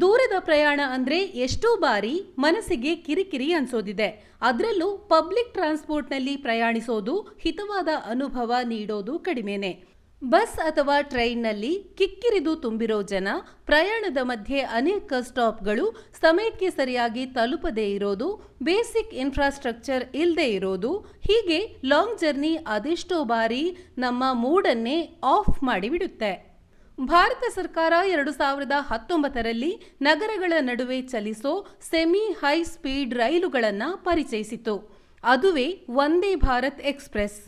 ದೂರದ ಪ್ರಯಾಣ ಅಂದ್ರೆ ಎಷ್ಟೋ ಬಾರಿ ಮನಸ್ಸಿಗೆ ಕಿರಿಕಿರಿ ಅನ್ಸೋದಿದೆ. ಅದರಲ್ಲೂ ಪಬ್ಲಿಕ್ ಟ್ರಾನ್ಸ್ಪೋರ್ಟ್ನಲ್ಲಿ ಪ್ರಯಾಣಿಸೋದು ಹಿತವಾದ ಅನುಭವ ನೀಡೋದು ಕಡಿಮೆನೆ. ಬಸ್ ಅಥವಾ ಟ್ರೈನ್ನಲ್ಲಿ ಕಿಕ್ಕಿರಿದು ತುಂಬಿರೋ ಜನ ಪ್ರಯಾಣದ ಮಧ್ಯೆ ಅನೇಕ ಸ್ಟಾಪ್ಗಳು ಸಮಯಕ್ಕೆ ಸರಿಯಾಗಿ ತಲುಪದೇ ಇರೋದು, ಬೇಸಿಕ್ ಇನ್ಫ್ರಾಸ್ಟ್ರಕ್ಚರ್ ಇಲ್ಲದೆ ಇರೋದು, ಹೀಗೆ ಲಾಂಗ್ ಜರ್ನಿ ಅದೆಷ್ಟೋ ಬಾರಿ ನಮ್ಮ ಮೂಡನ್ನೇ ಆಫ್ ಮಾಡಿಬಿಡುತ್ತೆ. ಭಾರತ ಸರ್ಕಾರ ಎರಡು ಸಾವಿರದ ಹತ್ತೊಂಬತ್ತರಲ್ಲಿ ನಗರಗಳ ನಡುವೆ ಚಲಿಸೋ ಸೆಮಿ ಹೈ ಸ್ಪೀಡ್ ರೈಲುಗಳನ್ನು ಪರಿಚಯಿಸಿತು. ಅದುವೇ ವಂದೇ ಭಾರತ್ ಎಕ್ಸ್ಪ್ರೆಸ್.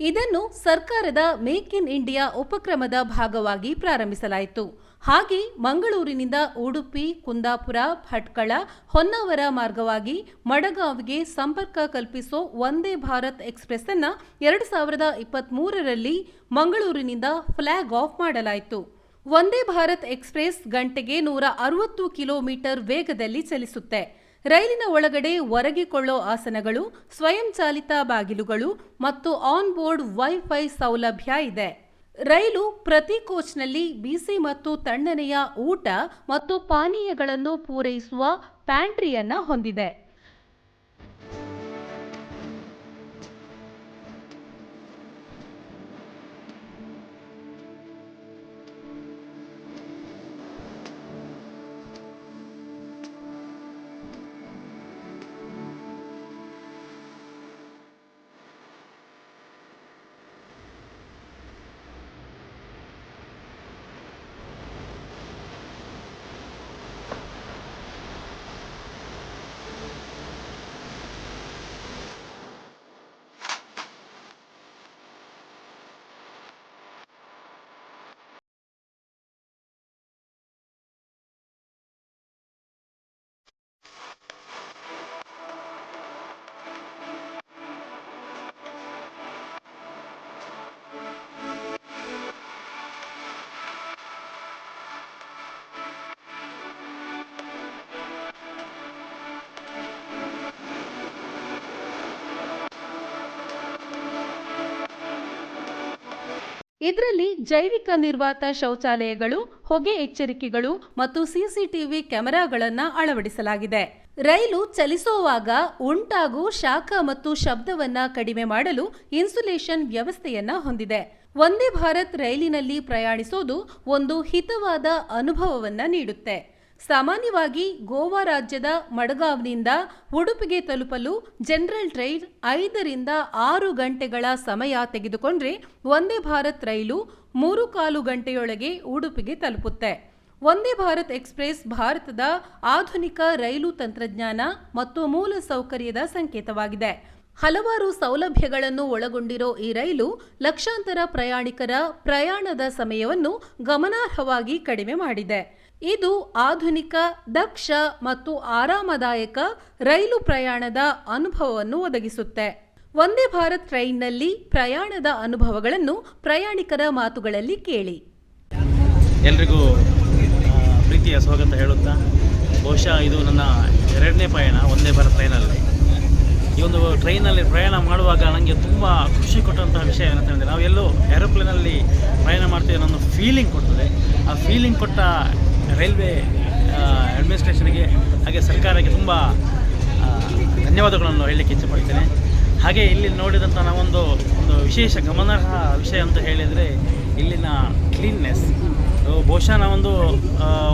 ಇದನ್ನು ಸರ್ಕಾರದ ಮೇಕ್ ಇನ್ ಇಂಡಿಯಾ ಉಪಕ್ರಮದ ಭಾಗವಾಗಿ ಪ್ರಾರಂಭಿಸಲಾಯಿತು. ಹಾಗೆ ಮಂಗಳೂರಿನಿಂದ ಉಡುಪಿ, ಕುಂದಾಪುರ, ಭಟ್ಕಳ, ಹೊನ್ನಾವರ ಮಾರ್ಗವಾಗಿ ಮಡಗಾವ್ಗೆ ಸಂಪರ್ಕ ಕಲ್ಪಿಸೋ ವಂದೇ ಭಾರತ್ ಎಕ್ಸ್ಪ್ರೆಸ್ ಅನ್ನ ಎರಡು ಸಾವಿರದ ಇಪ್ಪತ್ತ್ ಮೂರರಲ್ಲಿ ಮಂಗಳೂರಿನಿಂದ ಫ್ಲಾಗ್ ಆಫ್ ಮಾಡಲಾಯಿತು. ವಂದೇ ಭಾರತ್ ಎಕ್ಸ್ಪ್ರೆಸ್ ಗಂಟೆಗೆ ನೂರ ಅರವತ್ತು ಕಿಲೋಮೀಟರ್ ವೇಗದಲ್ಲಿ ಚಲಿಸುತ್ತೆ. ರೈಲಿನ ಒಳಗಡೆ ಒರಗಿಕೊಳ್ಳೋ ಆಸನಗಳು, ಸ್ವಯಂಚಾಲಿತ ಬಾಗಿಲುಗಳು ಮತ್ತು ಆನ್ ಬೋರ್ಡ್ ವೈಫೈ ಸೌಲಭ್ಯ ಇದೆ. ರೈಲು ಪ್ರತಿ ಕೋಚ್ನಲ್ಲಿ ಬಿಸಿ ಮತ್ತು ತಣ್ಣನೆಯ ಊಟ ಮತ್ತು ಪಾನೀಯಗಳನ್ನು ಪೂರೈಸುವ ಪ್ಯಾಂಟ್ರಿಯನ್ನು ಹೊಂದಿದೆ. ಇದರಲ್ಲಿ ಜೈವಿಕ ನಿರ್ವಾತ ಶೌಚಾಲಯಗಳು, ಹೊಗೆ ಎಚ್ಚರಿಕೆಗಳು ಮತ್ತು ಸಿಸಿಟಿವಿ ಕ್ಯಾಮೆರಾಗಳನ್ನು ಅಳವಡಿಸಲಾಗಿದೆ. ರೈಲು ಚಲಿಸುವಾಗ ಉಂಟಾಗೂ ಶಾಖ ಮತ್ತು ಶಬ್ದವನ್ನ ಕಡಿಮೆ ಮಾಡಲು ಇನ್ಸುಲೇಷನ್ ವ್ಯವಸ್ಥೆಯನ್ನ ಹೊಂದಿದೆ. ವಂದೇ ಭಾರತ್ ರೈಲಿನಲ್ಲಿ ಪ್ರಯಾಣಿಸೋದು ಒಂದು ಹಿತವಾದ ಅನುಭವವನ್ನ ನೀಡುತ್ತೆ. ಸಾಮಾನ್ಯವಾಗಿ ಗೋವಾ ರಾಜ್ಯದ ಮಡಗಾವ್ನಿಂದ ಉಡುಪಿಗೆ ತಲುಪಲು ಜನರಲ್ ಟ್ರೈನ್ ಐದರಿಂದ ಆರು ಗಂಟೆಗಳ ಸಮಯ ತೆಗೆದುಕೊಂಡ್ರೆ ವಂದೇ ಭಾರತ್ ರೈಲು ಮೂರು ಕಾಲು ಗಂಟೆಯೊಳಗೆ ಉಡುಪಿಗೆ ತಲುಪುತ್ತೆ. ವಂದೇ ಭಾರತ್ ಎಕ್ಸ್ಪ್ರೆಸ್ ಭಾರತದ ಆಧುನಿಕ ರೈಲು ತಂತ್ರಜ್ಞಾನ ಮತ್ತು ಮೂಲ ಸೌಕರ್ಯದ ಸಂಕೇತವಾಗಿದೆ. ಹಲವಾರು ಸೌಲಭ್ಯಗಳನ್ನು ಒಳಗೊಂಡಿರೋ ಈ ರೈಲು ಲಕ್ಷಾಂತರ ಪ್ರಯಾಣಿಕರ ಪ್ರಯಾಣದ ಸಮಯವನ್ನು ಗಮನಾರ್ಹವಾಗಿ ಕಡಿಮೆ ಮಾಡಿದೆ. ಇದು ಆಧುನಿಕ, ದಕ್ಷ ಮತ್ತು ಆರಾಮದಾಯಕ ರೈಲು ಪ್ರಯಾಣದ ಅನುಭವವನ್ನು ಒದಗಿಸುತ್ತೆ. ವಂದೇ ಭಾರತ್ ಟ್ರೈನ್ನಲ್ಲಿ ಪ್ರಯಾಣದ ಅನುಭವಗಳನ್ನು ಪ್ರಯಾಣಿಕರ ಮಾತುಗಳಲ್ಲಿ ಕೇಳಿ. ಎಲ್ರಿಗೂ ಪ್ರೀತಿಯ ಸ್ವಾಗತ ಹೇಳುತ್ತಾ, ಬಹುಶಃ ಇದು ನನ್ನ ಎರಡನೇ ಪಯಣ ಒಂದೇ ಭಾರತ್ ಟ್ರೈನಲ್ಲಿ ಈ ಒಂದು ಟ್ರೈನಲ್ಲಿ ಪ್ರಯಾಣ ಮಾಡುವಾಗ ನನಗೆ ತುಂಬ ಖುಷಿ ಕೊಟ್ಟಂತಹ ವಿಷಯ ಏನಂತ ಹೇಳಿದ್ರೆ ನಾವು ಎಲ್ಲೋ ಏರೋಪ್ಲೇನಲ್ಲಿ ಪ್ರಯಾಣ ಮಾಡ್ತೀವಿ ಅನ್ನೋ ಫೀಲಿಂಗ್ ಕೊಡ್ತದೆ. ಆ ಫೀಲಿಂಗ್ ಕೊಟ್ಟ ರೈಲ್ವೆ ಅಡ್ಮಿನಿಸ್ಟ್ರೇಷನ್ಗೆ ಹಾಗೆ ಸರ್ಕಾರಕ್ಕೆ ತುಂಬ ಧನ್ಯವಾದಗಳನ್ನು ಹೇಳಲಿಕ್ಕೆ ಇಚ್ಛೆಪಡ್ತೇನೆ. ಹಾಗೆ ಇಲ್ಲಿ ನೋಡಿದಂಥ ನಾವೊಂದು, ಒಂದು ವಿಶೇಷ ಗಮನಾರ್ಹ ವಿಷಯ ಅಂತ ಹೇಳಿದರೆ ಇಲ್ಲಿನ ಕ್ಲೀನ್ನೆಸ್ ಬಹುಶಃ ನಾವೊಂದು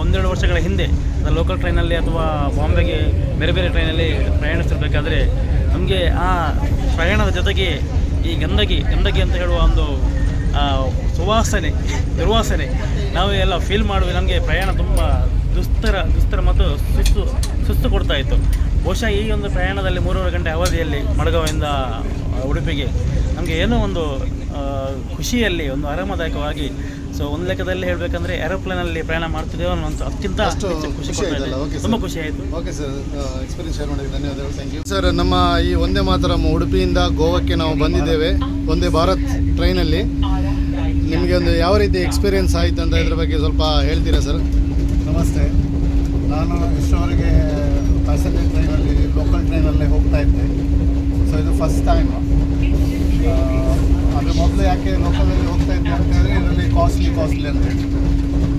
ಒಂದೆರಡು ವರ್ಷಗಳ ಹಿಂದೆ ಲೋಕಲ್ ಟ್ರೈನಲ್ಲಿ ಅಥವಾ ಬಾಂಬೆಗೆ ಬೇರೆ ಬೇರೆ ಟ್ರೈನಲ್ಲಿ ಪ್ರಯಾಣಿಸಿರ್ಬೇಕಾದ್ರೆ ನಮಗೆ ಆ ಪ್ರಯಾಣದ ಜೊತೆಗೆ ಈ ಗಂದಗಿ ಗಂದಗಿ ಅಂತ ಹೇಳುವ ಒಂದು ಸುವಾಸನೆ ದುರ್ವಾಸನೆ. ನಾವು ಎಲ್ಲ ಫೀಲ್ ಮಾಡುವ ನಮಗೆ ಪ್ರಯಾಣ ತುಂಬ ದುಸ್ತರ ದುಸ್ತರ ಮತ್ತು ಸುಸ್ತು ಸುಸ್ತು ಕೊಡ್ತಾ ಇತ್ತು. ಬಹುಶಃ ಈ ಒಂದು ಪ್ರಯಾಣದಲ್ಲಿ ಮೂರುವರೆ ಗಂಟೆ ಅವಧಿಯಲ್ಲಿ ಮಡಗವಿಂದ ಉಡುಪಿಗೆ ನಮಗೆ ಏನೋ ಒಂದು ಖುಷಿಯಲ್ಲಿ ಒಂದು ಆರಾಮದಾಯಕವಾಗಿ ಸೊ ಒಂದು ಲೆಕ್ಕದಲ್ಲಿ ಹೇಳಬೇಕಂದ್ರೆ ಏರೋಪ್ಲೇನಲ್ಲಿ ಪ್ರಯಾಣ ಮಾಡ್ತಿದ್ದೇವೆ ಅನ್ನೋ ಅತ್ಯಂತ ಅಷ್ಟು ಖುಷಿ ತುಂಬ ಖುಷಿ ಆಯಿತು. ಓಕೆ ಸರ್ ಎಕ್ಸ್ಪೀರಿಯನ್ಸ್ ಶೇರ್ ಮಾಡಿದ್ದಕ್ಕೆ ಧನ್ಯವಾದಗಳು. ಥ್ಯಾಂಕ್ ಯು ಸರ್ ನಮ್ಮ ಈ ಒಂದೇ ಮಾತರಂ ಉಡುಪಿಯಿಂದ ಗೋವಾಕ್ಕೆ ನಾವು ಬಂದಿದ್ದೇವೆ. ಒಂದೇ ಭಾರತ್ ಟ್ರೈನಲ್ಲಿ ನಿಮಗೆ ಒಂದು ಯಾವ ರೀತಿ ಎಕ್ಸ್ಪೀರಿಯನ್ಸ್ ಆಯಿತು ಅಂತ ಇದ್ರ ಬಗ್ಗೆ ಸ್ವಲ್ಪ ಹೇಳ್ತೀರಾ ಸರ್? ನಮಸ್ತೆ. ನಾನು ಇಷ್ಟವರೆಗೆ ಪ್ಯಾಸೆಂಜರ್ ಟ್ರೈನಲ್ಲಿ ಲೋಕಲ್ ಟ್ರೈನಲ್ಲೇ ಹೋಗ್ತಾ ಇದ್ದೆ. ಸೊ ಇದು ಫಸ್ಟ್ ಟೈಮ್ ಅದ್ರ ಮೊದಲು ಯಾಕೆ ಲೋಕಲಲ್ಲಿ ಹೋಗ್ತಾ ಇದ್ದೆ ಅಂತ ಹೇಳಿದ್ರೆ ಇದರಲ್ಲಿ ಕಾಸ್ಟ್ಲಿ ಕಾಸ್ಟ್ಲಿ ಅಂತ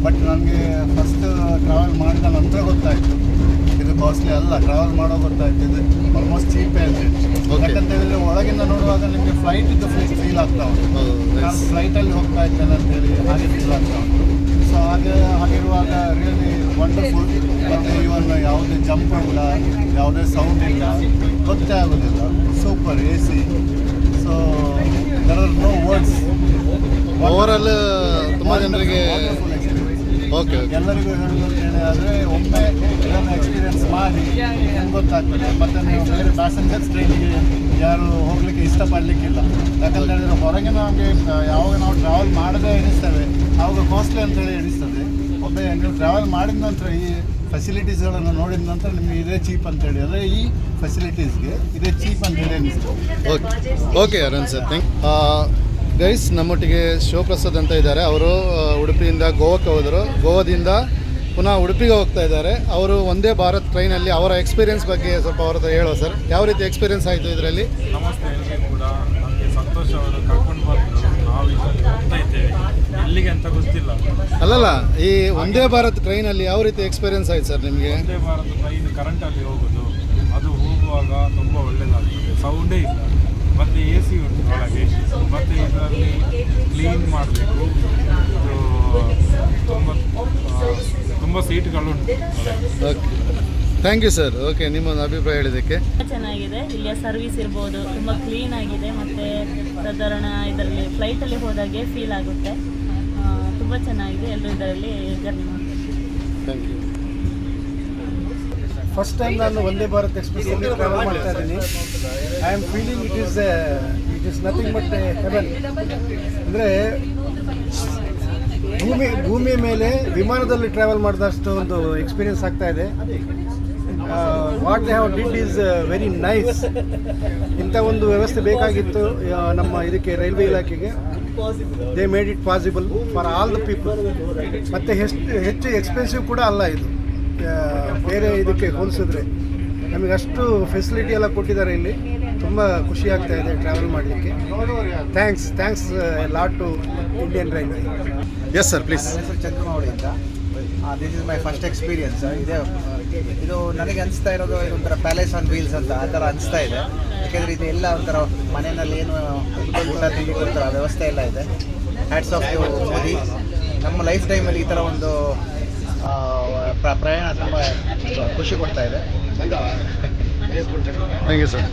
ಬಟ್ ನನಗೆ ಫಸ್ಟ್ ಟ್ರಾವೆಲ್ ಮಾಡಿದ ನಂತರ ಗೊತ್ತಾಯಿತು. ಇದು ಕಾಸ್ಟ್ಲಿ ಅಲ್ಲ ಟ್ರಾವೆಲ್ ಮಾಡೋ ಗೊತ್ತಾಯ್ತು. ಇದು ಆಲ್ಮೋಸ್ಟ್ ಚೀಪೇ ಅಂತ. ಯಾಕಂತ ಹೇಳಿದ್ರೆ ಒಳಗಿಂದ ನೋಡುವಾಗ ನಿಮಗೆ ಫ್ಲೈಟ್ ಇದು ಫೀಲ್ ಆಗ್ತಾ ಉಂಟು. ಹೌದು ನಾನು ಫ್ಲೈಟಲ್ಲಿ ಹೋಗ್ತಾ ಇದ್ದೇನೆ ಅಂತೇಳಿ ಹಾಗೆ ಫೀಲ್ ಆಗ್ತಾ ಉಂಟು. ಸೊ ಹಾಗೆ ಹಾಗಿರುವಾಗ ರಿಯಲಿ ವಂಡರ್ಫುಲ್ ಮತ್ತು ಇವನ್ ಯಾವುದೇ ಜಂಪ್ ಇಲ್ಲ ಯಾವುದೇ ಸೌಂಡ್ ಇಲ್ಲ ಗೊತ್ತೇ ಆಗೋದಿಲ್ಲ. Super A C so there are no words overall ತುಂಬ ಜನರಿಗೆ ಓಕೆ ಎಲ್ಲರಿಗೂ ಹೇಳೋದು ಅಂತ ಒಮ್ಮೆ ಇದನ್ನು ಎಕ್ಸ್ಪೀರಿಯನ್ಸ್ ಮಾಡಿ ನಿಮ್ಗೆ ಗೊತ್ತಾಗ್ತದೆ? ಮತ್ತು ನೀವು ಬೇರೆ ಪ್ಯಾಸೆಂಜರ್ಸ್ ಟ್ರೈನಿಗೆ ಯಾರು ಹೋಗಲಿಕ್ಕೆ ಇಷ್ಟಪಡಲಿಕ್ಕಿಲ್ಲ. ಯಾಕಂತ ಹೇಳಿದ್ರೆ ಹೊರಗೆ ನಮಗೆ ಯಾವಾಗ ನಾವು ಟ್ರಾವೆಲ್ ಮಾಡದೇ ಎಣಿಸ್ತೇವೆ ಆವಾಗ ಕಾಸ್ಟ್ಲಿ ಅಂತ ಹೇಳಿ ಎಣಿಸ್ತದೆ. ಒಮ್ಮೆ ನೀವು ಟ್ರಾವೆಲ್ ಮಾಡಿದ ನಂತರ ಈ ಫೆಸಿಲಿಟೀಸ್ಗಳನ್ನು ನೋಡಿದ ನಂತರ ನಿಮಗೆ ಇದೇ ಚೀಪ್ ಅಂತೇಳಿ ಅಂದರೆ ಈ ಫೆಸಿಲಿಟೀಸ್ಗೆ ಇದೇ ಚೀಪ್ ಅಂತೇಳಿ ಅನಿಸ್ತದೆ okay okay Arun sir thank guys ನಮ್ಮೊಟ್ಟಿಗೆ ಶಿವಪ್ರಸಾದ್ ಅಂತ ಇದ್ದಾರೆ. ಅವರು ಉಡುಪಿಯಿಂದ ಗೋವಾಕ್ಕೆ ಹೋದರು. ಗೋವಾದಿಂದ ಪುನಃ ಉಡುಪಿಗೆ ಹೋಗ್ತಾ ಇದ್ದಾರೆ. ಅವರು ಒಂದೇ ಭಾರತ್ ಟ್ರೈನಲ್ಲಿ ಅವರ ಎಕ್ಸ್ಪೀರಿಯನ್ಸ್ ಬಗ್ಗೆ ಸ್ವಲ್ಪ ಅವ್ರ ಹತ್ರ ಹೇಳುವ ಸರ್. ಯಾವ ರೀತಿ ಎಕ್ಸ್ಪೀರಿಯನ್ಸ್ ಆಯಿತು ಇದರಲ್ಲಿ? ನಮಸ್ತೆ ಎಲ್ರಿಗೂ ಕೂಡ. ನಮಗೆ ಸಂತೋಷ ಅವರು ಕರ್ಕೊಂಡು ಬಂದರು. ನಾವು ಈಗ ಹೋಗ್ತಾ ಇದ್ದೇವೆ. ಎಲ್ಲಿಗೆ ಅಂತ ಗೊತ್ತಿಲ್ಲ. ಅಲ್ಲಲ್ಲ ಈ ಒಂದೇ ಭಾರತ್ ಟ್ರೈನಲ್ಲಿ ಯಾವ ರೀತಿ ಎಕ್ಸ್ಪೀರಿಯನ್ಸ್ ಆಯ್ತು ಸರ್ ನಿಮಗೆ? ಒಂದೇ ಭಾರತ್ ಟ್ರೈನ್ ಕರೆಂಟಲ್ಲಿ ಹೋಗೋದು. ಅದು ಹೋಗುವಾಗ ತುಂಬ ಒಳ್ಳೆಯದಾಗ್ತದೆ ಸೌಂಡೇ ಇಲ್ಲ. ಮತ್ತು ಎ ಸಿ ಉಂಟು ಒಳಗೆ ಮತ್ತು ಇದರಲ್ಲಿ ಕ್ಲೀನ್ ಮಾಡಬೇಕು. ಇದು ತುಂಬ ತುಂಬ ಸೀಟ್ಗಳುಂಟು okay thank you sir okay ನಿಮ್ಮೊಂದು ಅಭಿಪ್ರಾಯ ಹೇಳಿದಕ್ಕೆ ತುಂಬ ಚೆನ್ನಾಗಿದೆ. ಇಲ್ಲಿಯ ಸರ್ವಿಸ್ ಇರ್ಬೋದು. ತುಂಬ ಕ್ಲೀನ್ ಆಗಿದೆ. ಮತ್ತು ಸಾಧಾರಣ ಇದರಲ್ಲಿ ಫ್ಲೈಟಲ್ಲಿ ಹೋದಾಗೆ ಫೀಲ್ ಆಗುತ್ತೆ. ತುಂಬ ಚೆನ್ನಾಗಿದೆ. ಎಲ್ಲರೂ ಇದರಲ್ಲಿ ಜರ್ನಿ ಮಾಡಬೇಕು. ಥ್ಯಾಂಕ್ ಯು ಫಸ್ಟ್ ಟೈಮ್ ನಾನು ವಂದೇ ಭಾರತ್ ಎಕ್ಸ್ಪ್ರೆಸ್ ಅಲ್ಲಿ ಟ್ರಾವೆಲ್ ಮಾಡ್ತಾ ಇದ್ದೀನಿ. I am feeling it is it is nothing but heaven ಅಂದರೆ, ಭೂಮಿ, ಭೂಮಿಯ ಮೇಲೆ ವಿಮಾನದಲ್ಲಿ ಟ್ರಾವೆಲ್ ಮಾಡಿದಷ್ಟು ಒಂದು ಎಕ್ಸ್ಪೀರಿಯನ್ಸ್ ಆಗ್ತಾ ಇದೆ. What they have did is very nice ಇಂಥ ಒಂದು ವ್ಯವಸ್ಥೆ ಬೇಕಾಗಿತ್ತು ನಮ್ಮ ಇದಕ್ಕೆ ರೈಲ್ವೆ ಇಲಾಖೆಗೆ. They made it possible for all the people ಮತ್ತು ಹೆಚ್ಚು ಹೆಚ್ಚು ಎಕ್ಸ್ಪೆನ್ಸಿವ್ ಕೂಡ ಅಲ್ಲ ಇದು. ಬೇರೆ ಇದಕ್ಕೆ ಹೋಲಿಸಿದ್ರೆ ನಮಗೆ ಅಷ್ಟು ಫೆಸಿಲಿಟಿ ಎಲ್ಲ ಕೊಟ್ಟಿದ್ದಾರೆ ಇಲ್ಲಿ. ತುಂಬ ಖುಷಿ ಆಗ್ತಾ ಇದೆ ಟ್ರಾವೆಲ್ ಮಾಡಲಿಕ್ಕೆ. Thanks thanks lot to Indian railway yes sir please ಹೆಸರು ಚಂದ್ರಮೌಳಿ ಅಂತ. This is my first experience ಇದೆ ಇದು ನನಗೆ ಅನಿಸ್ತಾ ಇರೋದು ಒಂಥರ ಪ್ಯಾಲೇಸ್ ಆನ್ ವೀಲ್ಸ್ ಅಂತ ಆ ಥರ ಅನಿಸ್ತಾ ಇದೆ. ಯಾಕೆಂದರೆ ಇದು ಎಲ್ಲ ಒಂಥರ ಮನೆಯಲ್ಲಿ ಏನು ಊಟ ತಿಂಡಿ ಕೊಡ್ತಾರೆ ಆ ವ್ಯವಸ್ಥೆ ಎಲ್ಲ ಇದೆ. ಹ್ಯಾಟ್ಸ್ ಆಫ್ ಟು ಮೋದಿ ನಮ್ಮ ಲೈಫ್ ಟೈಮಲ್ಲಿ ಈ ಥರ ಒಂದು ಪ್ರಯಾಣ ತುಂಬ ಖುಷಿ ಕೊಡ್ತಾ ಇದೆ. You sir